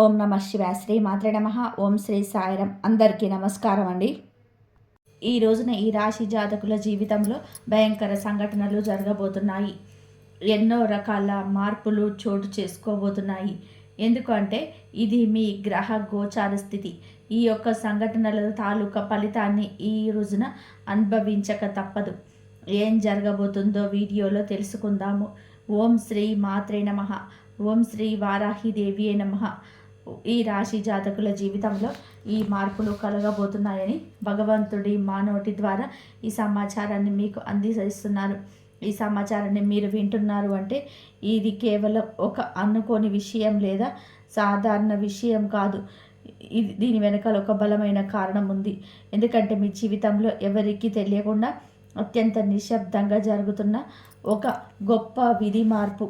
ఓం నమ శివాయ. శ్రీ మాత్రే నమ. ఓం శ్రీ సాయిరం అందరికీ నమస్కారం అండి ఈ రోజున ఈ రాశి జాతకుల జీవితంలో భయంకర సంఘటనలు జరగబోతున్నాయి. ఎన్నో రకాల మార్పులు చోటు చేసుకోబోతున్నాయి. ఎందుకంటే ఇది మీ గ్రహ గోచార స్థితి. ఈ యొక్క సంఘటనల తాలూకా ఫలితాన్ని ఈ రోజున అనుభవించక తప్పదు. ఏం జరగబోతుందో వీడియోలో తెలుసుకుందాము. ఓం శ్రీ మాత్రే నమ. ఓం శ్రీ వారాహిదేవి నమ. ఈ రాశి జాతకుల జీవితంలో ఈ మార్పులు కలగబోతున్నాయని భగవంతుడి మానవుటి ద్వారా ఈ సమాచారాన్ని మీకు అందిస్తున్నారు. ఈ సమాచారాన్ని మీరు వింటున్నారు అంటే ఇది కేవలం ఒక అనుకోని విషయం లేదా సాధారణ విషయం కాదు. ఇది దీని వెనకాల ఒక బలమైన కారణం ఉంది. ఎందుకంటే మీ జీవితంలో ఎవరికీ తెలియకుండా అత్యంత నిశ్శబ్దంగా జరుగుతున్న ఒక గొప్ప విధి మార్పు.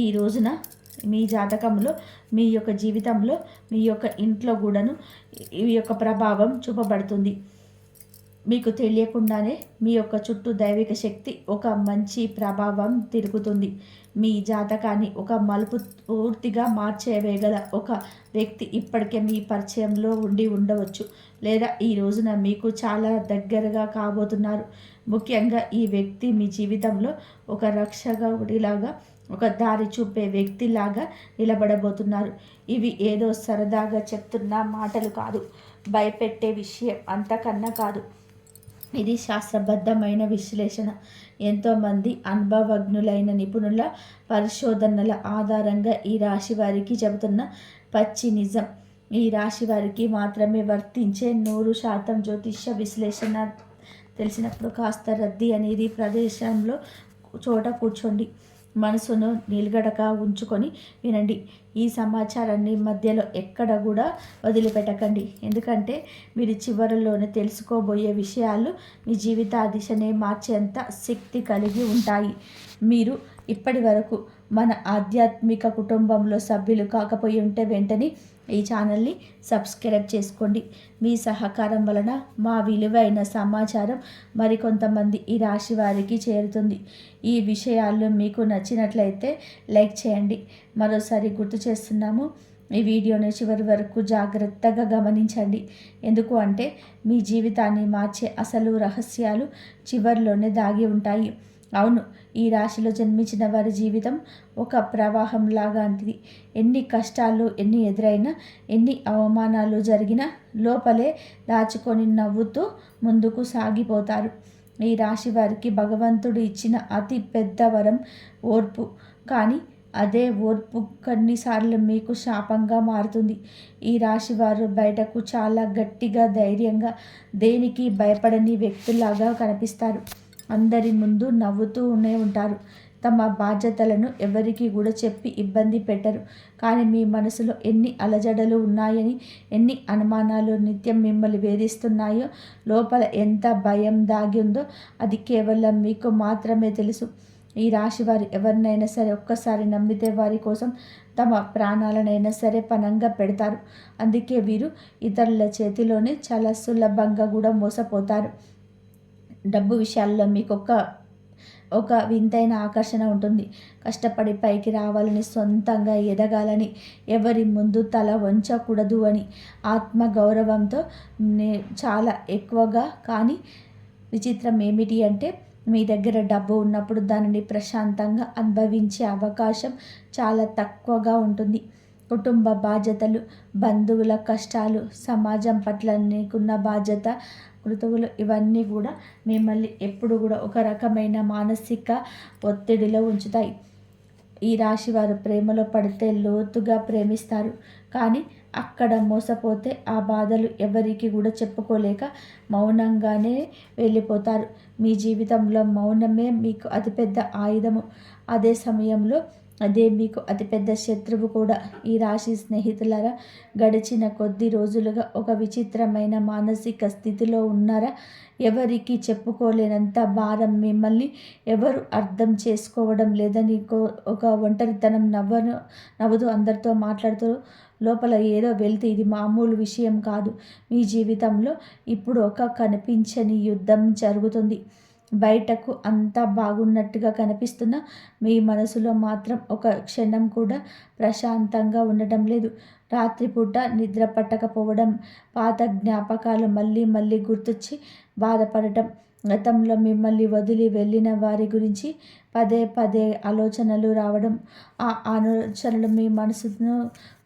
ఈ రోజున మీ జాతకంలో మీ యొక్క జీవితంలో మీ యొక్క ఇంట్లో కూడాను ఈ యొక్క ప్రభావం చూపబడుతుంది. మీకు తెలియకుండానే మీ యొక్క చుట్టూ దైవిక శక్తి ఒక మంచి ప్రభావం తిరుగుతుంది. మీ జాతకాన్ని ఒక మలుపు పూర్తిగా మార్చేవేగల ఒక వ్యక్తి ఇప్పటికే మీ పరిచయంలో ఉండి ఉండవచ్చు. లేదా ఈ రోజున మీకు చాలా దగ్గరగా కాబోతున్నారు. ముఖ్యంగా ఈ వ్యక్తి మీ జీవితంలో ఒక రక్షకుడిలాగా ఒక దారి చూపే వ్యక్తిలాగా నిలబడబోతున్నారు. ఇవి ఏదో సరదాగా చెప్తున్న మాటలు కాదు. భయపెట్టే విషయం అంతకన్నా కాదు. ఇది శాస్త్రబద్ధమైన విశ్లేషణ. ఎంతోమంది అనుభవజ్ఞులైన నిపుణుల పరిశోధనల ఆధారంగా ఈ రాశి వారికి చెబుతున్న పచ్చి నిజం. ఈ రాశి వారికి మాత్రమే వర్తించే నూరు శాతం జ్యోతిష్య విశ్లేషణ తెలిసినప్పుడు కాస్త రద్దీ అనేది ప్రదేశంలో చోట కూర్చోండి. మనసును నిలగడక ఉంచుకొని వినండి. ఈ సమాచారాన్ని మధ్యలో ఎక్కడ కూడా వదిలిపెట్టకండి. ఎందుకంటే మీరు చివరిలోనే తెలుసుకోబోయే విషయాలు మీ జీవిత దిశనే మార్చేంత శక్తి కలిగి ఉంటాయి. మీరు ఇప్పటి వరకు మన ఆధ్యాత్మిక కుటుంబంలో సభ్యులు కాకపోయి ఉంటే వెంటనే ఈ ఛానల్ని సబ్స్క్రైబ్ చేసుకోండి. మీ సహకారం వలన మా విలువైన సమాచారం మరికొంతమంది ఈ రాశి వారికి చేరుతుంది. ఈ విషయాలు మీకు నచ్చినట్లయితే లైక్ చేయండి. మరోసారి గుర్తు చేస్తున్నాము ఈ వీడియోని చివరి వరకు జాగ్రత్తగా గమనించండి. ఎందుకు అంటే మీ జీవితాన్ని మార్చే అసలు రహస్యాలు చివరిలోనే దాగి ఉంటాయి. అవును ఈ రాశిలో జన్మించిన వారి జీవితం ఒక ప్రవాహం లాంటిది ఎన్ని కష్టాలు ఎన్ని ఎదురైనా ఎన్ని అవమానాలు జరిగినా లోపలే దాచుకొని నవ్వుతూ ముందుకు సాగిపోతారు. ఈ రాశి వారికి భగవంతుడు ఇచ్చిన అతి పెద్ద వరం ఓర్పు. కానీ అదే ఓర్పు కొన్నిసార్లు మీకు శాపంగా మారుతుంది. ఈ రాశి వారు బయటకు చాలా గట్టిగా ధైర్యంగా దేనికి భయపడని వ్యక్తులాగా కనిపిస్తారు. అందరి ముందు నవ్వుతూనే ఉంటారు. తమ బాధ్యతలను ఎవరికి కూడా చెప్పి ఇబ్బంది పెట్టరు. కానీ మీ మనసులో ఎన్ని అలజడలు ఉన్నాయని ఎన్ని అనుమానాలు నిత్యం మిమ్మల్ని వేధిస్తున్నాయో లోపల ఎంత భయం దాగి ఉందో అది కేవలం మీకు మాత్రమే తెలుసు. ఈ రాశి వారు ఎవరినైనా సరే ఒక్కసారి నమ్మితే వారి కోసం తమ ప్రాణాలనైనా సరే పనంగా పెడతారు. అందుకే వీరు ఇతరుల చేతిలోనే చాలా సులభంగా కూడా మోసపోతారు. డబ్బు విషయాల్లో మీకు ఒక ఒక వింతైన ఆకర్షణ ఉంటుంది. కష్టపడి పైకి రావాలని సొంతంగా ఎదగాలని ఎవరి ముందు తల వంచకూడదు అని ఆత్మ గౌరవంతో చాలా ఎక్కువగా కానీ విచిత్రం ఏమిటి అంటే మీ దగ్గర డబ్బు ఉన్నప్పుడు దానిని ప్రశాంతంగా అనుభవించే అవకాశం చాలా తక్కువగా ఉంటుంది. కుటుంబ బాధ్యతలు బంధువుల కష్టాలు సమాజం పట్ల నీకున్న బాధ్యత కృతువులు ఇవన్నీ కూడా మిమ్మల్ని ఎప్పుడు కూడా ఒక రకమైన మానసిక ఒత్తిడిలో ఉంచుతాయి. ఈ రాశి వారు ప్రేమలో పడితే లోతుగా ప్రేమిస్తారు. కానీ అక్కడ మోసపోతే ఆ బాధలు ఎవరికి కూడా చెప్పుకోలేక మౌనంగానే వెళ్ళిపోతారు. మీ జీవితంలో మౌనమే మీకు అతిపెద్ద ఆయుధము. అదే సమయంలో అదే మీకు అతిపెద్ద శత్రువు కూడా ఈ రాశి స్నేహితులరా గడిచిన కొద్ది రోజులుగా ఒక విచిత్రమైన మానసిక స్థితిలో ఉన్నారా? ఎవరికి చెప్పుకోలేనంత భారం మిమ్మల్ని ఎవరు అర్థం చేసుకోవడం లేదని ఒక ఒంటరితనం నవ్వను నవ్వుతూ అందరితో మాట్లాడుతూ లోపల ఏదో వెళ్తే ఇది మామూలు విషయం కాదు. మీ జీవితంలో ఇప్పుడు ఒక కనిపించని యుద్ధం జరుగుతుంది. బయటకు అంతా బాగున్నట్టుగా కనిపిస్తున్న మీ మనసులో మాత్రం ఒక క్షణం కూడా ప్రశాంతంగా ఉండటం లేదు. రాత్రిపూట నిద్ర పట్టకపోవడం పాత జ్ఞాపకాలు మళ్ళీ మళ్ళీ గుర్తొచ్చి బాధపడటం గతంలో మిమ్మల్ని వదిలి వెళ్ళిన వారి గురించి పదే పదే ఆలోచనలు రావడం ఆ ఆలోచనలు మీ మనసును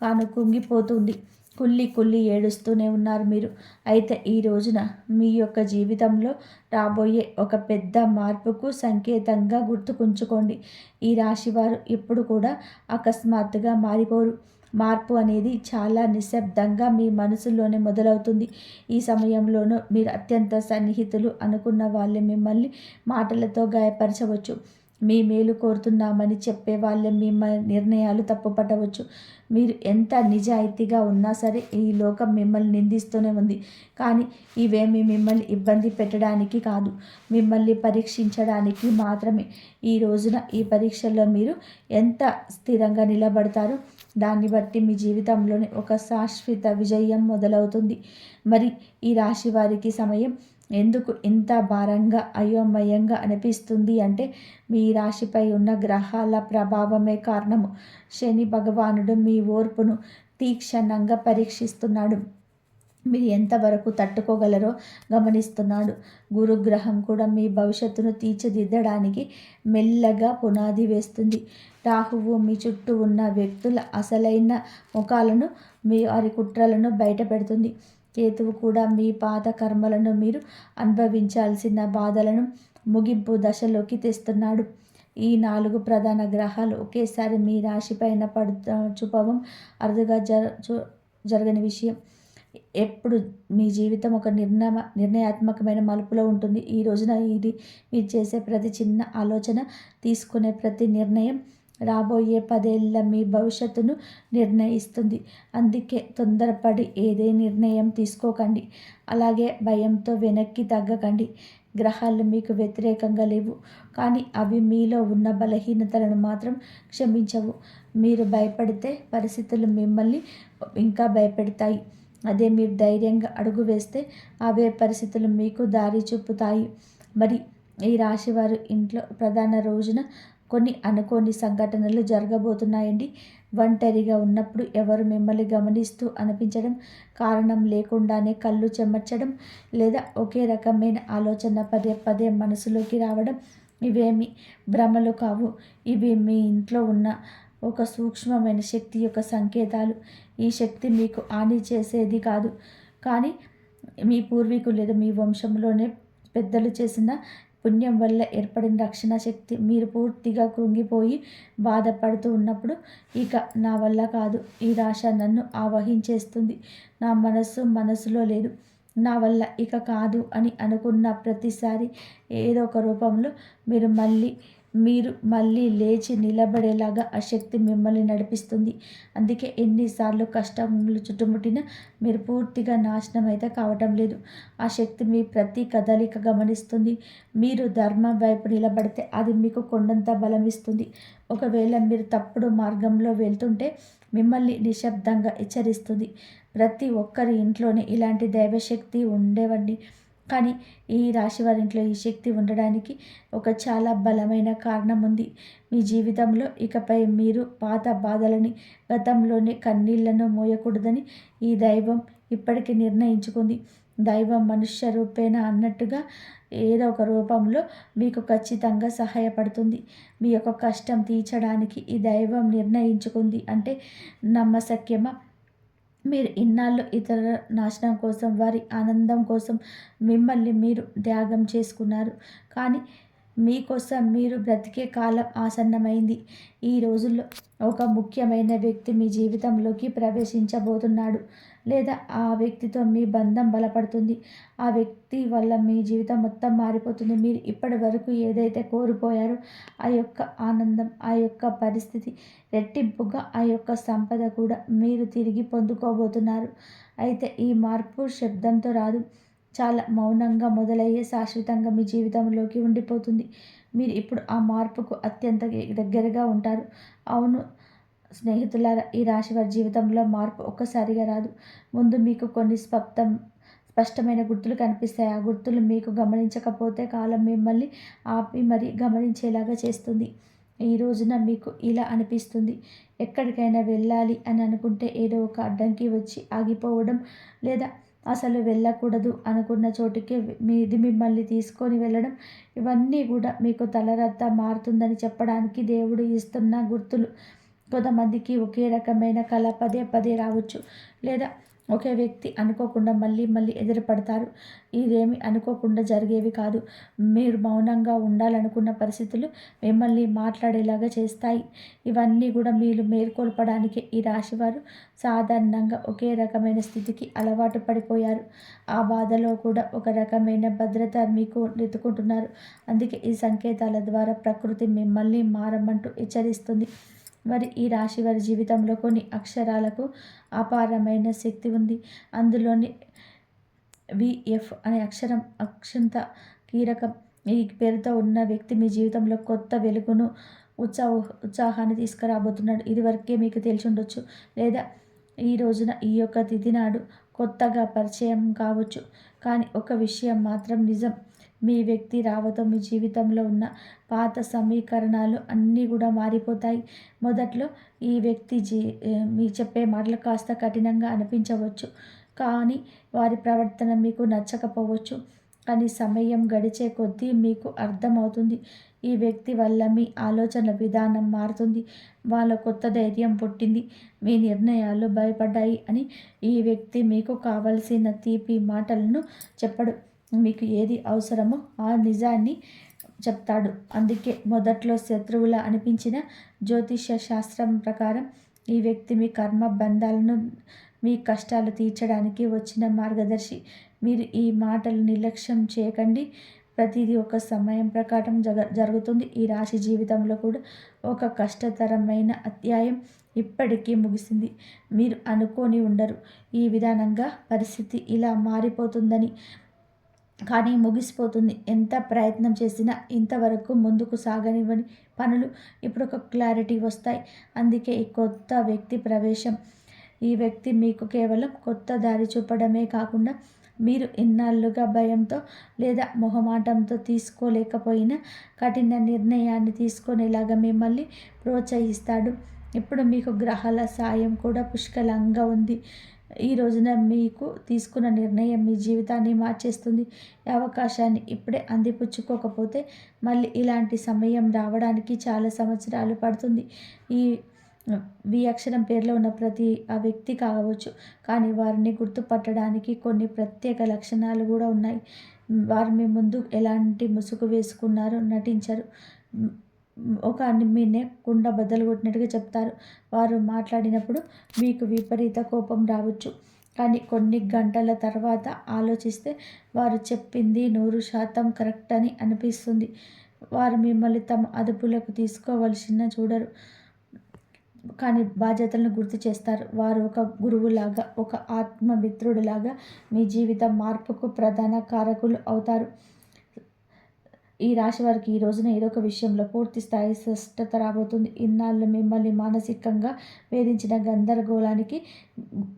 కాను కుంగిపోతుంది. కుల్లి కుల్లి ఏడుస్తూనే ఉన్నారు మీరు. అయితే ఈ రోజున మీ యొక్క జీవితంలో రాబోయే ఒక పెద్ద మార్పుకు సంకేతంగా గుర్తుకుంచుకోండి ఈ రాశివారు ఇప్పుడు కూడా అకస్మాత్తుగా మారిపోరు. మార్పు అనేది చాలా నిశ్శబ్దంగా మీ మనసులోనే మొదలవుతుంది. ఈ సమయంలోనూ మీరు అత్యంత సన్నిహితులు అనుకున్న వాళ్ళే మిమ్మల్ని మాటలతో గాయపరచవచ్చు. మీ మేలు కోరుతున్నామని చెప్పే వాళ్ళే మీ నిర్ణయాలు తప్పుపట్టవచ్చు. మీరు ఎంత నిజాయితీగా ఉన్నా సరే ఈ లోకం మిమ్మల్ని నిందిస్తూనే ఉంది. కానీ ఇవేమి మిమ్మల్ని ఇబ్బంది పెట్టడానికి కాదు. మిమ్మల్ని పరీక్షించడానికి మాత్రమే. ఈ రోజున ఈ పరీక్షల్లో మీరు ఎంత స్థిరంగా నిలబడతారో? దాన్ని బట్టి మీ జీవితంలోని ఒక శాశ్వత విజయం మొదలవుతుంది. మరి ఈ రాశి వారికి సమయం ఎందుకు ఇంత భారంగా అయోమయంగా అనిపిస్తుంది అంటే మీ రాశిపై ఉన్న గ్రహాల ప్రభావమే కారణము. శని భగవానుడు మీ ఓర్పును తీక్షణంగా పరీక్షిస్తున్నాడు. మీరు ఎంతవరకు తట్టుకోగలరో గమనిస్తున్నాడు. గురుగ్రహం కూడా మీ భవిష్యత్తును తీర్చిదిద్దడానికి మెల్లగా పునాది వేస్తుంది. రాహువు మీ చుట్టూ ఉన్న వ్యక్తుల అసలైన ముఖాలను మీ వారి కుట్రలను బయట పెడుతుంది కేతువు కూడా మీ పాత కర్మలను మీరు అనుభవించాల్సిన బాధలను ముగింపు దశలోకి తెస్తున్నాడు. ఈ నాలుగు ప్రధాన గ్రహాలు ఒకేసారి మీ రాశిపైన పడు చూపవం అరుదుగా జర జరగని విషయం. ఎప్పుడు మీ జీవితం ఒక నిర్ణయ నిర్ణయాత్మకమైన మలుపులో ఉంటుంది. ఈ రోజున ఇది మీరు చేసే ప్రతి చిన్న ఆలోచన తీసుకునే ప్రతి నిర్ణయం రాబోయే పదేళ్ళ మీ భవిష్యత్తును నిర్ణయిస్తుంది. అందుకే తొందరపడి ఏదే నిర్ణయం తీసుకోకండి. అలాగే భయంతో వెనక్కి తగ్గకండి. గ్రహాలు మీకు వ్యతిరేకంగా లేవు. కానీ అవి మీలో ఉన్న బలహీనతలను మాత్రం క్షమించవు. మీరు భయపడితే పరిస్థితులు మిమ్మల్ని ఇంకా భయపెడతాయి. అదే మీరు ధైర్యంగా అడుగు వేస్తే అవే పరిస్థితులు మీకు దారి చూపుతాయి. మరి ఈ రాశివారు ఇంట్లో ప్రధాన రోజున కొన్ని అనుకోని సంఘటనలు జరగబోతున్నాయండి. ఒంటరిగా ఉన్నప్పుడు ఎవరు మిమ్మల్ని గమనిస్తూ అనిపించడం కారణం లేకుండానే కళ్ళు చెమర్చడం లేదా ఒకే రకమైన ఆలోచన పదే పదే మనసులోకి రావడం ఇవేమి భ్రమలు కావు. ఇవి మీ ఇంట్లో ఉన్న ఒక సూక్ష్మమైన శక్తి యొక్క సంకేతాలు. ఈ శక్తి మీకు హాని చేసేది కాదు. కానీ మీ పూర్వీకులు లేదా మీ వంశంలోనే పెద్దలు చేసిన పుణ్యం వల్ల ఏర్పడిన రక్షణ శక్తి మీరు పూర్తిగా కృంగిపోయి బాధపడుతూ ఉన్నప్పుడు ఇక నా వల్ల కాదు. ఈ రాశ నన్ను ఆవహించేస్తుంది. నా మనస్సు మనసులో లేదు. నా వల్ల ఇక కాదు అని అనుకున్న ప్రతిసారి ఏదో ఒక రూపంలో మీరు మళ్ళీ మీరు మళ్ళీ లేచి నిలబడేలాగా ఆ శక్తి మిమ్మల్ని నడిపిస్తుంది. అందుకే ఎన్నిసార్లు కష్టములు చుట్టుముట్టినా మీరు పూర్తిగా నాశనం అయితే కావటం లేదు. ఆ శక్తి మీ ప్రతి కదలిక గమనిస్తుంది. మీరు ధర్మం వైపు నిలబడితే అది మీకు కొండంత బలం ఇస్తుంది ఒకవేళ మీరు తప్పుడు మార్గంలో వెళ్తుంటే మిమ్మల్ని నిశ్శబ్దంగా హెచ్చరిస్తుంది. ప్రతి ఒక్కరి ఇంట్లోనే ఇలాంటి దైవశక్తి ఉండేవండి. కానీ ఈ రాశి వారింట్లో ఈ శక్తి ఉండడానికి ఒక చాలా బలమైన కారణం ఉంది. మీ జీవితంలో ఇకపై మీరు పాత బాధలని గతంలోనే కన్నీళ్ళను మోయకూడదని ఈ దైవం ఇప్పటికీ నిర్ణయించుకుంది. దైవం మనుష్య రూపేణ అన్నట్టుగా ఏదో ఒక రూపంలో మీకు ఖచ్చితంగా సహాయపడుతుంది. మీ యొక్క కష్టం తీర్చడానికి ఈ దైవం నిర్ణయించుకుంది అంటే నమ్మశక్యమా? మీరు ఇన్నాళ్ళు ఇతరుల నాశనం కోసం వారి ఆనందం కోసం మిమ్మల్ని మీరు త్యాగం చేసుకున్నారు. కానీ మీకోసం మీరు బ్రతికే కాలం ఆసన్నమైంది. ఈ రోజుల్లో ఒక ముఖ్యమైన వ్యక్తి మీ జీవితంలోకి ప్రవేశించబోతున్నాడు. లేదా ఆ వ్యక్తితో మీ బంధం బలపడుతుంది. ఆ వ్యక్తి వల్ల మీ జీవితం మొత్తం మారిపోతుంది. మీరు ఇప్పటి వరకు ఏదైతే కోల్పోయారో ఆ యొక్క ఆనందం ఆ యొక్క పరిస్థితి రెట్టింపుగా ఆ యొక్క సంపద కూడా మీరు తిరిగి పొందుకోబోతున్నారు. అయితే ఈ మార్పు శబ్దంతో రాదు. చాలా మౌనంగా మొదలయ్యే శాశ్వతంగా మీ జీవితంలోకి ఉండిపోతుంది. మీరు ఇప్పుడు ఆ మార్పుకు అత్యంత దగ్గరగా ఉంటారు. అవును స్నేహితుల ఈ రాశి వారి జీవితంలో మార్పు ఒక్కసారిగా రాదు. ముందు మీకు కొన్ని స్పష్టం స్పష్టమైన గుర్తులు కనిపిస్తాయి. ఆ గుర్తులు మీకు గమనించకపోతే కాలం మిమ్మల్ని ఆపి మరి గమనించేలాగా చేస్తుంది. ఈ రోజున మీకు ఇలా అనిపిస్తుంది. ఎక్కడికైనా వెళ్ళాలి అని అనుకుంటే ఏదో ఒక అడ్డంకి వచ్చి ఆగిపోవడం లేదా అసలు వెళ్ళకూడదు అనుకున్న చోటుకే మీది మిమ్మల్ని తీసుకొని వెళ్ళడం ఇవన్నీ కూడా మీకు తలరత్త మారుతుందని చెప్పడానికి దేవుడు ఇస్తున్న గుర్తులు. కొంతమందికి ఒకే రకమైన కళ పదే పదే రావచ్చు. లేదా ఒకే వ్యక్తి అనుకోకుండా మళ్ళీ మళ్ళీ ఎదురుపడతారు. ఇదేమి అనుకోకుండా జరిగేవి కాదు. మీరు మౌనంగా ఉండాలనుకున్న పరిస్థితులు మిమ్మల్ని మాట్లాడేలాగా చేస్తాయి. ఇవన్నీ కూడా మీరు మేల్కొల్పడానికి ఈ రాశివారు సాధారణంగా ఒకే రకమైన స్థితికి అలవాటు పడిపోయారు. ఆ బాధలో కూడా ఒక రకమైన భద్రత మీకు నెత్తుకుంటున్నారు అందుకే ఈ సంకేతాల ద్వారా ప్రకృతి మిమ్మల్ని మారమంటూ హెచ్చరిస్తుంది. మరి ఈ రాశి వారి జీవితంలో కొన్ని అక్షరాలకు అపారమైన శక్తి ఉంది. అందులోని విఎఫ్ అనే అక్షరం అక్షంత కీలకం. ఈ పేరుతో ఉన్న వ్యక్తి మీ జీవితంలో కొత్త వెలుగును ఉత్సాహ ఉత్సాహాన్ని తీసుకురాబోతున్నాడు. ఇదివరకే మీకు తెలిసి ఉండొచ్చు లేదా ఈ రోజున ఈ యొక్క తిథి నాడు కొత్తగా పరిచయం కావచ్చు. కానీ ఒక విషయం మాత్రం నిజం. మీ వ్యక్తి రావతో మీ జీవితంలో ఉన్న పాత సమీకరణాలు అన్నీ కూడా మారిపోతాయి. మొదట్లో ఈ వ్యక్తి జీ మీ చెప్పే మాటలు కాస్త కఠినంగా అనిపించవచ్చు. కానీ వారి ప్రవర్తన మీకు నచ్చకపోవచ్చు. కానీ సమయం గడిచే కొద్దీ మీకు అర్థమవుతుంది. ఈ వ్యక్తి వల్ల మీ ఆలోచన విధానం మారుతుంది. వాళ్ళ కొత్త ధైర్యం పుట్టింది. మీ నిర్ణయాలు భయపడ్డాయి అని ఈ వ్యక్తి మీకు కావలసిన తీపి మాటలను చెప్పడు. మీకు ఏది అవసరమో ఆ నిజాన్ని చెప్తాడు. అందుకే మొదట్లో శత్రువులా అనిపించిన జ్యోతిష శాస్త్రం ప్రకారం ఈ వ్యక్తి మీ కర్మ బంధాలను మీ కష్టాలు తీర్చడానికి వచ్చిన మార్గదర్శి. మీరు ఈ మాటలు నిర్లక్ష్యం చేయకండి. ప్రతిదీ ఒక సమయం ప్రకారం జగ జరుగుతుంది. ఈ రాశి జీవితంలో కూడా ఒక కష్టతరమైన అధ్యాయం ఇప్పటికీ ముగిసింది. మీరు అనుకోని ఉండరు. ఈ విధానంగా పరిస్థితి ఇలా మారిపోతుందని కానీ ముగిసిపోతుంది. ఎంత ప్రయత్నం చేసినా ఇంతవరకు ముందుకు సాగనివ్వని పనులు ఇప్పుడు ఒక క్లారిటీ వస్తాయి. అందుకే ఈ కొత్త వ్యక్తి ప్రవేశం ఈ వ్యక్తి మీకు కేవలం కొత్త దారి చూపడమే కాకుండా మీరు ఇన్నాళ్ళుగా భయంతో లేదా మొహమాటంతో తీసుకోలేకపోయిన కఠిన నిర్ణయాన్ని తీసుకునేలాగా మిమ్మల్ని ప్రోత్సహిస్తాడు. ఇప్పుడు మీకు గ్రహాల సాయం కూడా పుష్కలంగా ఉంది. ఈ రోజున మీకు తీసుకున్న నిర్ణయం మీ జీవితాన్ని మార్చేస్తుంది. అవకాశాన్ని ఇప్పుడే అందిపుచ్చుకోకపోతే మళ్ళీ ఇలాంటి సమయం రావడానికి చాలా సంవత్సరాలు పడుతుంది. ఈ వి అక్షరం పేరులో ఉన్న ప్రతి ఆ వ్యక్తి కావచ్చు కానీ వారిని గుర్తుపట్టడానికి కొన్ని ప్రత్యేక లక్షణాలు కూడా ఉన్నాయి. వారు మీ ముందు ఎలాంటి ముసుగు వేసుకున్నారో నటించరు. ఒక మీనే కుండ బద్దలు కొట్టినట్టుగా చెప్తారు. వారు మాట్లాడినప్పుడు మీకు విపరీత కోపం రావచ్చు. కానీ కొన్ని గంటల తర్వాత ఆలోచిస్తే వారు చెప్పింది నూరు శాతం కరెక్ట్ అని అనిపిస్తుంది. వారు మిమ్మల్ని తమ అదుపులోకి తీసుకోవలసిన చూడరు. కానీ బాధ్యతలను గుర్తు చేస్తారు. వారు ఒక గురువులాగా ఒక ఆత్మమిత్రుడిలాగా మీ జీవితం మార్పుకు ప్రధాన కారకులు అవుతారు. ఈ రాశి వారికి ఈ రోజున ఏదో ఒక విషయంలో పూర్తి స్థాయి స్పష్టత రాబోతుంది. ఇన్నాళ్ళు మిమ్మల్ని మానసికంగా వేధించిన గందరగోళానికి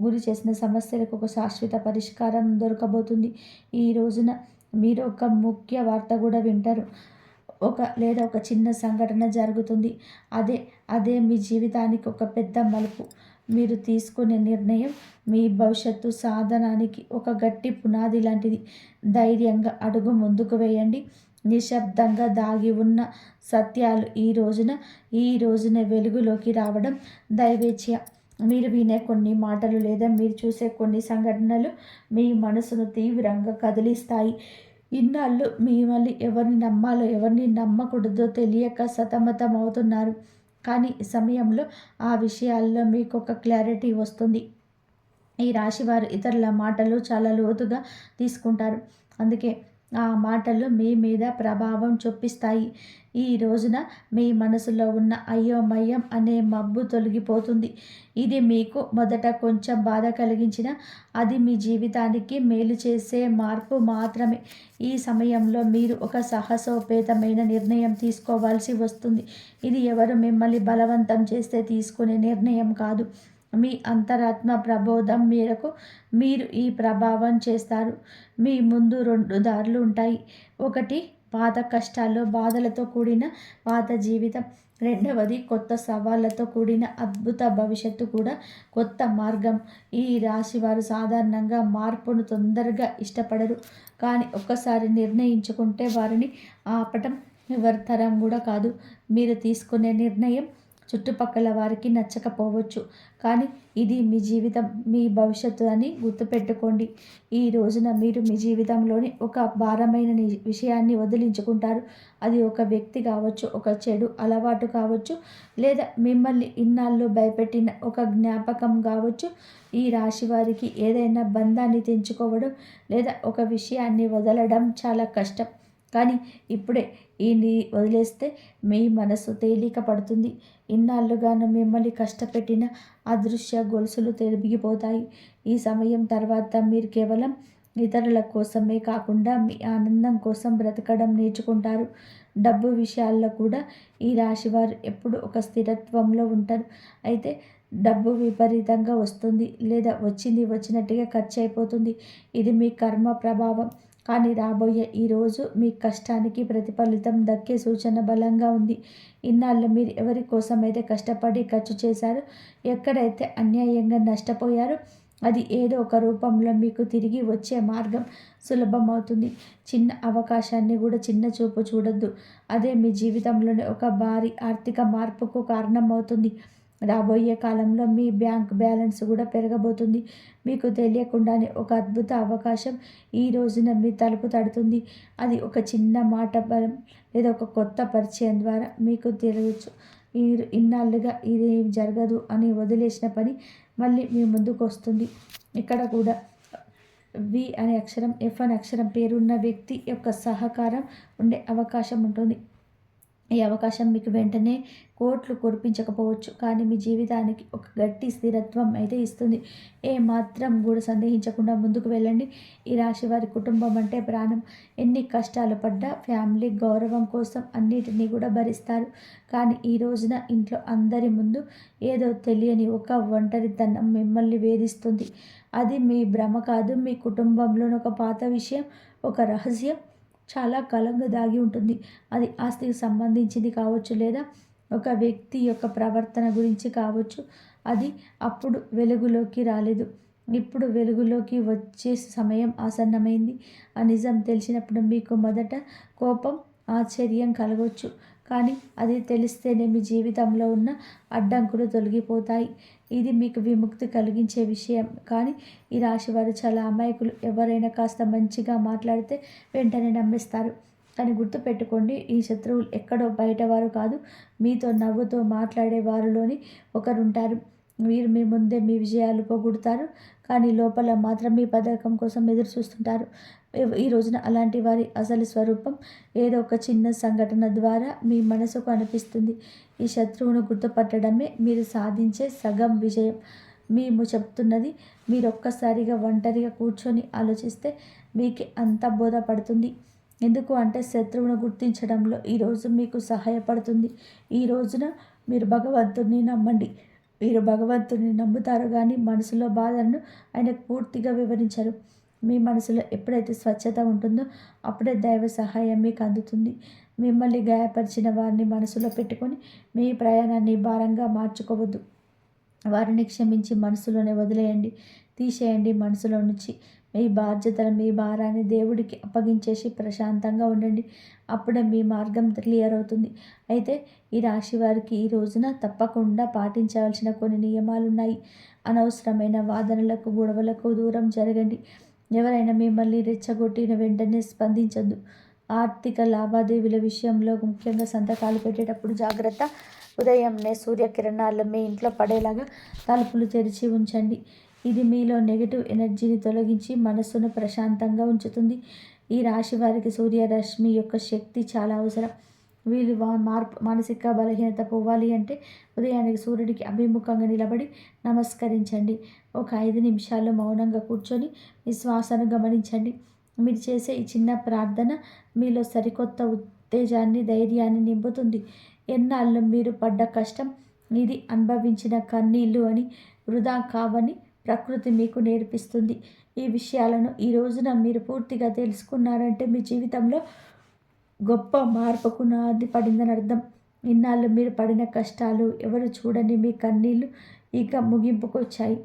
గురి చేసిన సమస్యలకు ఒక శాశ్వత పరిష్కారం దొరకబోతుంది. ఈ రోజున మీరు ఒక ముఖ్య వార్త కూడా వింటారు. ఒక లేదా ఒక చిన్న సంఘటన జరుగుతుంది. అదే అదే మీ జీవితానికి ఒక పెద్ద మలుపు. మీరు తీసుకునే నిర్ణయం మీ భవిష్యత్తు సాధనానికి ఒక గట్టి పునాది లాంటిది. ధైర్యంగా అడుగు ముందుకు వేయండి. నిశ్శబ్దంగా దాగి ఉన్న సత్యాలు ఈ రోజున ఈ రోజున వెలుగులోకి రావడం దైవేచ్ఛ. మీరు వినే కొన్ని మాటలు లేదా మీరు చూసే కొన్ని సంఘటనలు మీ మనసును తీవ్రంగా కదిలిస్తాయి. ఇన్నాళ్ళు మిమ్మల్ని ఎవరిని నమ్మాలో ఎవరిని నమ్మకూడదో తెలియక సతమతం అవుతున్నారు కానీ సమయంలో ఆ విషయాల్లో మీకు ఒక క్లారిటీ వస్తుంది. ఈ రాశివారు ఇతరుల మాటలు చాలా లోతుగా తీసుకుంటారు. అందుకే ఆ మాటలు మీ మీద ప్రభావం చూపిస్తాయి. ఈ రోజున మీ మనసులో ఉన్న అయోమయం అనే మబ్బు తొలగిపోతుంది. ఇది మీకు మొదట కొంచెం బాధ కలిగించిన అది మీ జీవితానికి మేలు చేసే మార్పు మాత్రమే. ఈ సమయంలో మీరు ఒక సాహసోపేతమైన నిర్ణయం తీసుకోవాల్సి వస్తుంది. ఇది ఎవరు మిమ్మల్ని బలవంతం చేస్తే తీసుకునే నిర్ణయం కాదు. మీ అంతరాత్మ ప్రబోధం మేరకు మీరు ఈ ప్రభావం చేస్తారు. మీ ముందు రెండు దారులు ఉంటాయి. ఒకటి పాత కష్టాలు బాధలతో కూడిన పాత జీవితం. రెండవది కొత్త సవాళ్ళతో కూడిన అద్భుత భవిష్యత్తు కూడా కొత్త మార్గం. ఈ రాశి వారు సాధారణంగా మార్పును తొందరగా ఇష్టపడరు. కానీ ఒక్కసారి నిర్ణయించుకుంటే వారిని ఆపటం ఎవరి తరం కూడా కాదు. మీరు తీసుకునే నిర్ణయం చుట్టుపక్కల వారికి నచ్చకపోవచ్చు. కానీ ఇది మీ జీవితం మీ భవిష్యత్తు అని గుర్తుపెట్టుకోండి. ఈ రోజున మీరు మీ జీవితంలోని ఒక భారమైన విషయాన్ని వదిలించుకుంటారు. అది ఒక వ్యక్తి కావచ్చు ఒక చెడు అలవాటు కావచ్చు లేదా మిమ్మల్ని ఇన్నాళ్ళు భయపెట్టిన ఒక జ్ఞాపకం కావచ్చు. ఈ రాశి వారికి ఏదైనా బంధాన్ని తెంచుకోవడం లేదా ఒక విషయాన్ని వదలడం చాలా కష్టం. కానీ ఇప్పుడే ఈ వదిలేస్తే మీ మనసు తేలిక పడుతుంది ఇన్నాళ్ళుగాను మిమ్మల్ని కష్టపెట్టిన అదృశ్య గొలుసులు తెలిగిపోతాయి ఈ సమయం తర్వాత మీరు కేవలం ఇతరుల కోసమే కాకుండా మీ ఆనందం కోసం బ్రతకడం నేర్చుకుంటారు. డబ్బు విషయాల్లో కూడా ఈ రాశివారు ఎప్పుడు ఒక స్థిరత్వంలో ఉంటారు. అయితే డబ్బు విపరీతంగా వస్తుంది లేదా వచ్చింది వచ్చినట్టుగా ఖర్చు అయిపోతుంది. ఇది మీ కర్మ ప్రభావం. కానీ రాబోయే ఈరోజు మీ కష్టానికి ప్రతిఫలితం దక్కే సూచన బలంగా ఉంది. ఇన్నాళ్ళు మీరు ఎవరి కోసమైతే కష్టపడి ఖర్చు చేశారో ఎక్కడైతే అన్యాయంగా నష్టపోయారో అది ఏదో ఒక రూపంలో మీకు తిరిగి వచ్చే మార్గం సులభమవుతుంది. చిన్న అవకాశాన్ని కూడా చిన్న చూపు చూడొద్దు. అదే మీ జీవితంలోనే ఒక భారీ ఆర్థిక మార్పుకు కారణమవుతుంది. రాబోయే కాలంలో మీ బ్యాంక్ బ్యాలెన్స్ కూడా పెరగబోతుంది. మీకు తెలియకుండానే ఒక అద్భుత అవకాశం ఈ రోజున మీ తలుపు తడుతుంది. అది ఒక చిన్న మాట బలం లేదా ఒక కొత్త పరిచయం ద్వారా మీకు తెలియచ్చు. ఈ ఇన్నాళ్ళుగా ఇది జరగదు అని వదిలేసిన పని మళ్ళీ మీ ముందుకు వస్తుంది. ఇక్కడ కూడా వి అనే అక్షరం ఎఫ్ అనే అక్షరం పేరున్న వ్యక్తి యొక్క సహకారం ఉండే అవకాశం ఉంటుంది. ఈ అవకాశం మీకు వెంటనే కోట్లు కురిపించకపోవచ్చు. కానీ మీ జీవితానికి ఒక గట్టి స్థిరత్వం అయితే ఇస్తుంది. ఏ మాత్రం కూడా సందేహించకుండా ముందుకు వెళ్ళండి. ఈ రాశి వారి కుటుంబం అంటే ప్రాణం. ఎన్ని కష్టాలు పడ్డా ఫ్యామిలీ గౌరవం కోసం అన్నిటినీ కూడా భరిస్తారు. కానీ ఈ రోజున ఇంట్లో అందరి ముందు ఏదో తెలియని ఒక ఒంటరితనం మిమ్మల్ని వేధిస్తుంది. అది మీ భ్రమ కాదు. మీ కుటుంబంలోని ఒక పాత విషయం ఒక రహస్యం. చాలా కాలంగా దాగి ఉంటుంది. అది ఆస్తికి సంబంధించింది కావచ్చు లేదా ఒక వ్యక్తి యొక్క ప్రవర్తన గురించి కావచ్చు. అది అప్పుడు వెలుగులోకి రాలేదు. ఇప్పుడు వెలుగులోకి వచ్చే సమయం ఆసన్నమైంది. ఆ నిజం తెలిసినప్పుడు మీకు మొదట కోపం ఆశ్చర్యం కలగవచ్చు కానీ అది తెలిస్తేనే మీ జీవితంలో ఉన్న అడ్డంకులు తొలగిపోతాయి. ఇది మీకు విముక్తి కలిగించే విషయం. కానీ ఈ రాశి వారు చాలా అమాయకులు. ఎవరైనా కాస్త మంచిగా మాట్లాడితే వెంటనే నమ్మిస్తారు. కానీ గుర్తుపెట్టుకోండి ఈ శత్రువులు ఎక్కడో బయటవారు కాదు. మీతో నవ్వుతో మాట్లాడే వారిలోని ఒకరుంటారు. వీరు మీ ముందే మీ విజయాలు పొగుడుతారు. కానీ లోపల మాత్రం మీ పథకం కోసం ఎదురు చూస్తుంటారు. ఈ రోజున అలాంటి వారి అసలు స్వరూపం ఏదో ఒక చిన్న సంఘటన ద్వారా మీ మనసుకు అనిపిస్తుంది. ఈ శత్రువును గుర్తుపట్టడమే మీరు సాధించే సగం విజయం. మేము చెప్తున్నది మీరు ఒక్కసారిగా ఒంటరిగా కూర్చొని ఆలోచిస్తే మీకు అంత బోధపడుతుంది ఎందుకు అంటే శత్రువును గుర్తించడంలో ఈరోజు మీకు సహాయపడుతుంది. ఈ రోజున మీరు భగవంతుడిని నమ్మండి. మీరు భగవంతుని నమ్ముతారు కానీ మనసులో బాధలను ఆయనకు పూర్తిగా వివరించరు. మీ మనసులో ఎప్పుడైతే స్వచ్ఛత ఉంటుందో అప్పుడే దైవ సహాయం మీకు అందుతుంది. మిమ్మల్ని గాయపరిచిన వారిని మనసులో పెట్టుకొని మీ ప్రయాణాన్ని భారంగా మార్చుకోవద్దు. వారిని క్షమించి మనసులోనే వదిలేయండి. తీసేయండి మనసులో నుంచి. మీ బాధ్యతలు మీ భారాన్ని దేవుడికి అప్పగించేసి ప్రశాంతంగా ఉండండి. అప్పుడే మీ మార్గం క్లియర్ అవుతుంది. అయితే ఈ రాశి వారికి ఈ రోజున తప్పకుండా పాటించవలసిన కొన్ని నియమాలు ఉన్నాయి అనవసరమైన వాదనలకు గొడవలకు దూరం జరగండి. ఎవరైనా మిమ్మల్ని రెచ్చగొట్టిన వెంటనే స్పందించద్దు. ఆర్థిక లావాదేవీల విషయంలో ముఖ్యంగా సంతకాలు పెట్టేటప్పుడు జాగ్రత్త. ఉదయంనే సూర్యకిరణాలు మీ ఇంట్లో పడేలాగా తలుపులు తెరిచి ఉంచండి. ఇది మీలో నెగిటివ్ ఎనర్జీని తొలగించి మనస్సును ప్రశాంతంగా ఉంచుతుంది. ఈ రాశి వారికి సూర్యరశ్మి యొక్క శక్తి చాలా అవసరం. వీళ్ళు మార్పు మానసిక బలహీనత పోవాలి అంటే ఉదయానికి సూర్యుడికి అభిముఖంగా నిలబడి నమస్కరించండి. ఒక ఐదు నిమిషాలు మౌనంగా కూర్చొని మీ శ్వాసను గమనించండి. మీరు చేసే ఈ చిన్న ప్రార్థన మీలో సరికొత్త ఉత్తేజాన్ని ధైర్యాన్ని నింపుతుంది. ఎన్నాళ్ళు మీరు పడ్డ కష్టం ఇది అనుభవించిన కన్నీళ్ళు అని వృధా కావని ప్రకృతి మీకు నేర్పిస్తుంది. ఈ విషయాలను ఈ రోజున మీరు పూర్తిగా తెలుసుకున్నారంటే మీ జీవితంలో గొప్ప మార్పుకు నాది పడిందని అర్థం. ఇన్నాళ్ళు మీరు పడిన కష్టాలు ఎవరు చూడని మీ కన్నీళ్ళు ఇక ముగింపుకొచ్చాయి.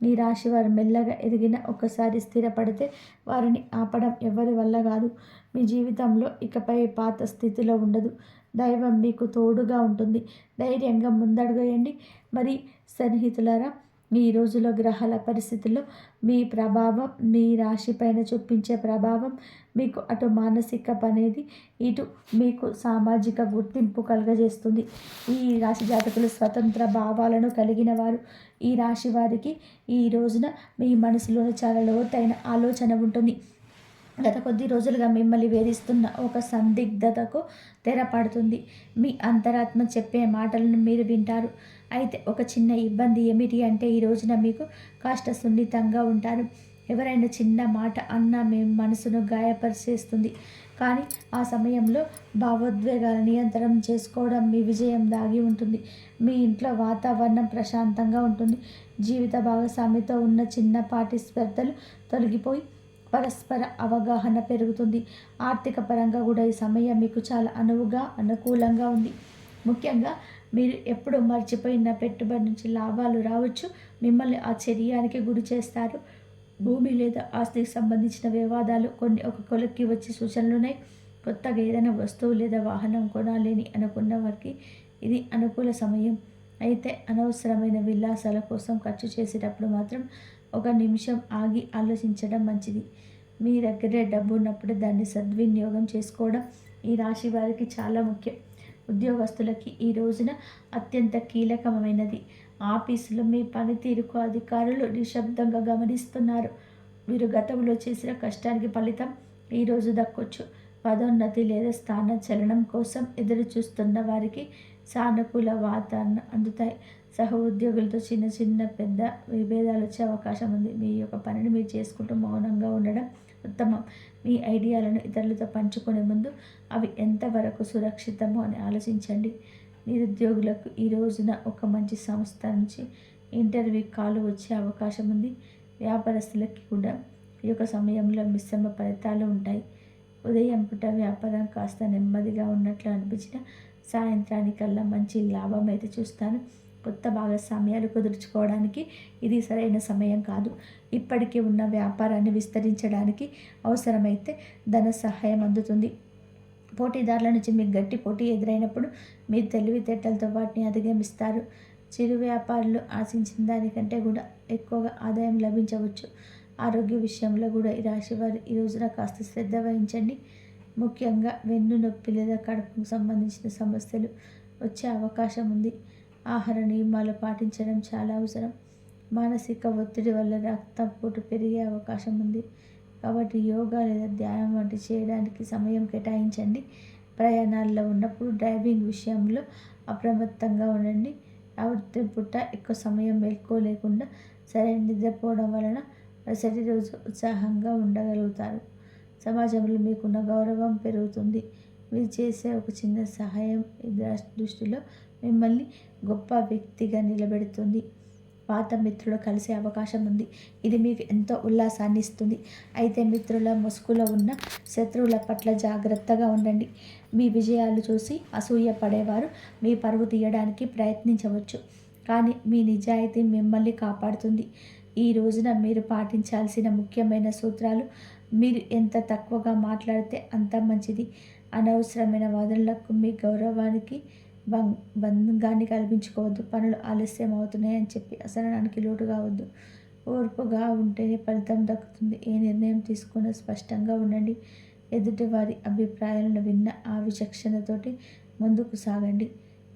ఈ రాశి వారు మెల్లగా ఎదిగిన ఒకసారి స్థిరపడితే వారిని ఆపడం ఎవరి వల్ల కాదు. మీ జీవితంలో ఇకపై పాత స్థితిలో ఉండదు. దైవం మీకు తోడుగా ఉంటుంది. ధైర్యంగా ముందడుగేయండి మరి సన్నిహితులారా మీ రోజులో గ్రహాల పరిస్థితుల్లో మీ ప్రభావం మీ రాశి పైన చూపించే ప్రభావం మీకు అటు మానసిక అనేది ఇటు మీకు సామాజిక గుర్తింపు కలుగజేస్తుంది. ఈ రాశి జాతకులు స్వతంత్ర భావాలను కలిగిన వారు. ఈ రాశి వారికి ఈ రోజున మీ మనసులోని చాలా లోతైన ఆలోచన ఉంటుంది. గత కొద్ది రోజులుగా మిమ్మల్ని వేధిస్తున్న ఒక సందిగ్ధతకు తెరపడుతుంది. మీ అంతరాత్మ చెప్పే మాటలను మీరు వింటారు. అయితే ఒక చిన్న ఇబ్బంది ఏమిటి అంటే ఈ రోజున మీకు కాస్త సున్నితంగా ఉంటారు. ఎవరైనా చిన్న మాట అన్నా మేము మనసును గాయపరిచేస్తుంది. కానీ ఆ సమయంలో భావోద్వేగాల నియంత్రణ చేసుకోవడం మీ విజయం దాగి ఉంటుంది. మీ ఇంట్లో వాతావరణం ప్రశాంతంగా ఉంటుంది. జీవిత భాగస్వామితో ఉన్న చిన్నపాటి స్పర్ధలు తొలగిపోయి పరస్పర అవగాహన పెరుగుతుంది. ఆర్థిక పరంగా కూడా ఈ సమయం మీకు చాలా అనువుగా అనుకూలంగా ఉంది. ముఖ్యంగా మీరు ఎప్పుడూ మర్చిపోయిన పెట్టుబడి నుంచి లాభాలు రావచ్చు. మిమ్మల్ని ఆశ్చర్యానికి గురి చేస్తారు. భూమి లేదా ఆస్తికి సంబంధించిన వివాదాలు కొన్ని ఒక కొలక్కి వచ్చే సూచనలు ఉన్నాయి. కొత్తగా ఏదైనా వస్తువు లేదా వాహనం కొనాలని అనుకున్న వారికి ఇది అనుకూల సమయం. అయితే అనవసరమైన విలాసాల కోసం ఖర్చు చేసేటప్పుడు మాత్రం ఒక నిమిషం ఆగి ఆలోచించడం మంచిది. మీ దగ్గరే డబ్బు ఉన్నప్పుడు దాన్ని సద్వినియోగం చేసుకోవడం ఈ రాశి వారికి చాలా ముఖ్యం. ఉద్యోగస్తులకి ఈ రోజున అత్యంత కీలకమైనది. ఆఫీసులో మీ పనితీరుకు అధికారులు నిశ్శబ్దంగా గమనిస్తున్నారు. మీరు గతంలో చేసిన కష్టానికి ఫలితం ఈరోజు దక్కొచ్చు. పదోన్నతి లేదా స్థాన చలనం కోసం ఎదురు చూస్తున్న వారికి సానుకూల వాతావరణం అందుతాయి. సహ ఉద్యోగులతో చిన్న చిన్న పెద్ద విభేదాలు వచ్చే అవకాశం ఉంది. మీ యొక్క పనిని మీరు చేసుకుంటూ మౌనంగా ఉండడం ఉత్తమం. మీ ఐడియాలను ఇతరులతో పంచుకునే ముందు అవి ఎంతవరకు సురక్షితమో అని ఆలోచించండి. నిరుద్యోగులకు ఈ రోజున ఒక మంచి సంస్థ నుంచి ఇంటర్వ్యూ కాలు వచ్చే అవకాశం ఉంది. వ్యాపారస్తులకి కూడా ఈ యొక్క సమయంలో మిశ్రమ ఫలితాలు ఉంటాయి. ఉదయం పూట వ్యాపారం కాస్త నెమ్మదిగా ఉన్నట్లు అనిపించిన సాయంత్రానికల్లా మంచి లాభం అయితే చూస్తాను. కొత్త భాగస్వామ్యాలు కుదుర్చుకోవడానికి ఇది సరైన సమయం కాదు. ఇప్పటికే ఉన్న వ్యాపారాన్ని విస్తరించడానికి అవసరమైతే ధన సహాయం అందుతుంది. పోటీదారుల నుంచి మీకు గట్టి పోటీ ఎదురైనప్పుడు మీ తెలివితేటలతో వాటిని అధిగమిస్తారు. చిరు వ్యాపారులు ఆశించిన దానికంటే కూడా ఎక్కువగా ఆదాయం లభించవచ్చు. ఆరోగ్య విషయంలో కూడా ఈ రాశి వారు ఈ రోజున కాస్త శ్రద్ధ వహించండి. ముఖ్యంగా వెన్ను నొప్పి లేదా కడుపుకు సంబంధించిన సమస్యలు వచ్చే అవకాశం ఉంది. ఆహార నియమాలు పాటించడం చాలా అవసరం. మానసిక ఒత్తిడి వల్ల రక్తపోటు పెరిగే అవకాశం ఉంది. కాబట్టి యోగా లేదా ధ్యానం వంటి చేయడానికి సమయం కేటాయించండి. ప్రయాణాల్లో ఉన్నప్పుడు డ్రైవింగ్ విషయంలో అప్రమత్తంగా ఉండండి. రాత్రి పుట్ట ఎక్కువ సమయం మేల్కోలేకుండా సరైన నిద్రపోవడం వలన మరుసటి రోజు ఉత్సాహంగా ఉండగలుగుతారు. సమాజంలో మీకున్న గౌరవం పెరుగుతుంది. మీరు చేసే ఒక చిన్న సహాయం దృష్టిలో మిమ్మల్ని గొప్ప వ్యక్తిగా నిలబెడుతుంది. పాత మిత్రులు కలిసే అవకాశం ఉంది. ఇది మీకు ఎంతో ఉల్లాసాన్ని ఇస్తుంది. అయితే మిత్రుల ముసుగులో ఉన్న శత్రువుల పట్ల జాగ్రత్తగా ఉండండి. మీ విజయాలు చూసి అసూయ పడేవారు మీ పరువు తీయడానికి ప్రయత్నించవచ్చు. కానీ మీ నిజాయితీ మిమ్మల్ని కాపాడుతుంది. ఈ రోజున మీరు పాటించాల్సిన ముఖ్యమైన సూత్రాలు మీరు ఎంత తక్కువగా మాట్లాడితే అంత మంచిది. అనవసరమైన వాదనలకు మీ గౌరవానికి బంధంగాన్ని కల్పించుకోవద్దు. పనులు ఆలస్యం అవుతున్నాయని చెప్పి అసహనానికి లోటు కావద్దు. ఓర్పుగా ఉంటేనే ఫలితం దక్కుతుంది. ఏ నిర్ణయం తీసుకున్నా స్పష్టంగా ఉండండి. ఎదుటి వారి అభిప్రాయాలను విన్న ఆ విచక్షణతోటి ముందుకు సాగండి.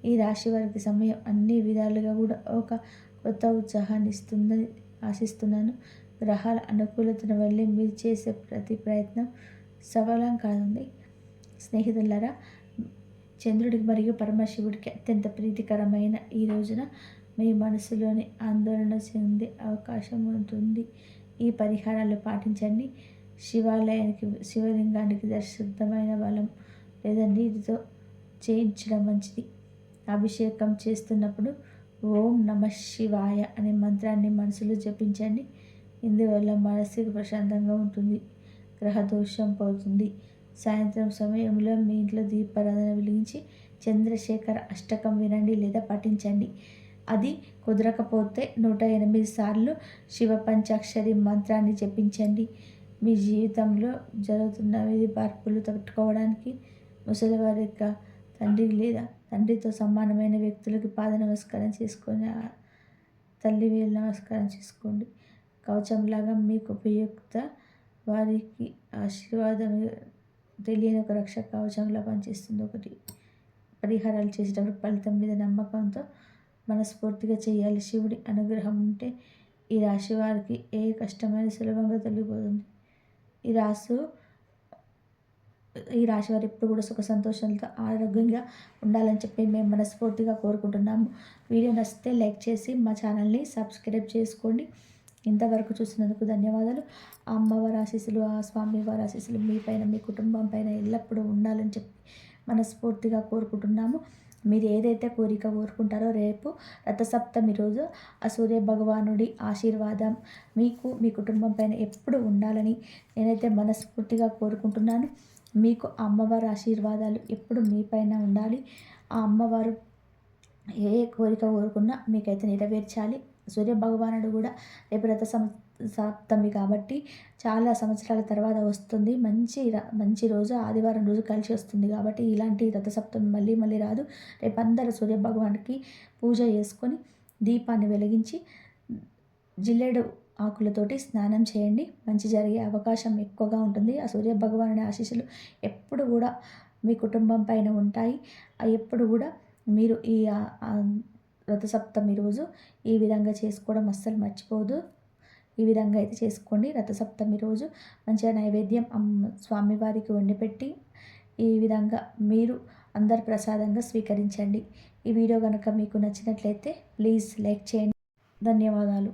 ఈ రాశి వారికి సమయం అన్ని విధాలుగా కూడా ఒక కొత్త ఉత్సాహాన్ని ఇస్తుందని ఆశిస్తున్నాను. గ్రహాల అనుకూలతను వెళ్ళి మీరు చేసే ప్రతి ప్రయత్నం సఫలం కానుంది. స్నేహితులారా చంద్రుడికి మరియు పరమశివుడికి అత్యంత ప్రీతికరమైన ఈ రోజున మీ మనసులోని ఆందోళన చెందే అవకాశం ఉంటుంది. ఈ పరిహారాలు పాటించండి. శివాలయానికి శివలింగానికి దర్శుద్ధమైన బలం లేదా నీటితో చేయించడం మంచిది. అభిషేకం చేస్తున్నప్పుడు ఓం నమ శివాయ అనే మంత్రాన్ని మనసులో జపించండి. ఇందువల్ల మనసుకు ప్రశాంతంగా ఉంటుంది. గ్రహదోషం పోతుంది. సాయంత్రం సమయంలో మీ ఇంట్లో దీపారాధన వెలిగించి చంద్రశేఖర్ అష్టకం వినండి లేదా పఠించండి. అది కుదరకపోతే నూట ఎనిమిది సార్లు శివ పంచాక్షరి మంత్రాన్ని జపించండి. మీ జీవితంలో జరుగుతున్న విధి మార్పులు తట్టుకోవడానికి ముసలివారి యొక్క తండ్రి లేదా తండ్రితో సమానమైన వ్యక్తులకి పాద నమస్కారం చేసుకొని తల్లి వేలు నమస్కారం చేసుకోండి. కవచంలాగా మీకు ఉపయుక్త వారికి ఆశీర్వాదం తెలియని ఒక రక్ష కవచంలా పనిచేస్తుంది. ఒకటి పరిహారాలు చేసేటప్పుడు ఫలితం మీద నమ్మకంతో మనస్ఫూర్తిగా చేయాలి. శివుడి అనుగ్రహం ఉంటే ఈ రాశి వారికి ఏ కష్టమైన సులభంగా తొలగిపోతుంది. ఈ రాసు ఈ రాశి వారు ఎప్పుడు కూడా సుఖ సంతోషాలతో ఆరోగ్యంగా ఉండాలని చెప్పి మేము మనస్ఫూర్తిగా కోరుకుంటున్నాము. వీడియో నచ్చితే లైక్ చేసి మా ఛానల్ని సబ్స్క్రైబ్ చేసుకోండి. ఇంతవరకు చూసినందుకు ధన్యవాదాలు. ఆ అమ్మవారి ఆశీస్సులు ఆ స్వామివారి ఆశీస్సులు మీ పైన మీ కుటుంబం పైన ఎల్లప్పుడూ ఉండాలని చెప్పి మనస్ఫూర్తిగా కోరుకుంటున్నాము. మీరు ఏదైతే కోరిక కోరుకుంటారో రేపు రథసప్తమి రోజు ఆ సూర్య భగవానుడి ఆశీర్వాదం మీకు మీ కుటుంబం పైన ఎప్పుడు ఉండాలని నేనైతే మనస్ఫూర్తిగా కోరుకుంటున్నాను. మీకు అమ్మవారి ఆశీర్వాదాలు ఎప్పుడు మీ పైన ఉండాలి. ఆ అమ్మవారు ఏ కోరిక కోరుకున్నా మీకైతే నెరవేర్చాలి. సూర్య భగవానుడు కూడా రేపు రథ సప్తమి కాబట్టి చాలా సంవత్సరాల తర్వాత వస్తుంది. మంచి మంచి రోజు. ఆదివారం రోజు కలిసి వస్తుంది కాబట్టి ఇలాంటి రథసప్తమి మళ్ళీ మళ్ళీ రాదు. రేపు అందరు సూర్యభగవానికి పూజ చేసుకొని దీపాన్ని వెలిగించి జిల్లేడు ఆకులతోటి స్నానం చేయండి. మంచి జరిగే అవకాశం ఎక్కువగా ఉంటుంది. ఆ సూర్యభగవానుని ఆశీస్సులు ఎప్పుడు కూడా మీ కుటుంబం పైన ఉంటాయి. ఎప్పుడు కూడా మీరు ఈ రథసప్తమి రోజు ఈ విధంగా చేసుకోవడం అస్సలు మర్చిపోదు. ఈ విధంగా అయితే చేసుకోండి. రథసప్తమి రోజు మంచిగా నైవేద్యం స్వామివారికి వండిపెట్టి ఈ విధంగా మీరు అందరు ప్రసాదంగా స్వీకరించండి. ఈ వీడియో కనుక మీకు నచ్చినట్లయితే ప్లీజ్ లైక్ చేయండి. ధన్యవాదాలు.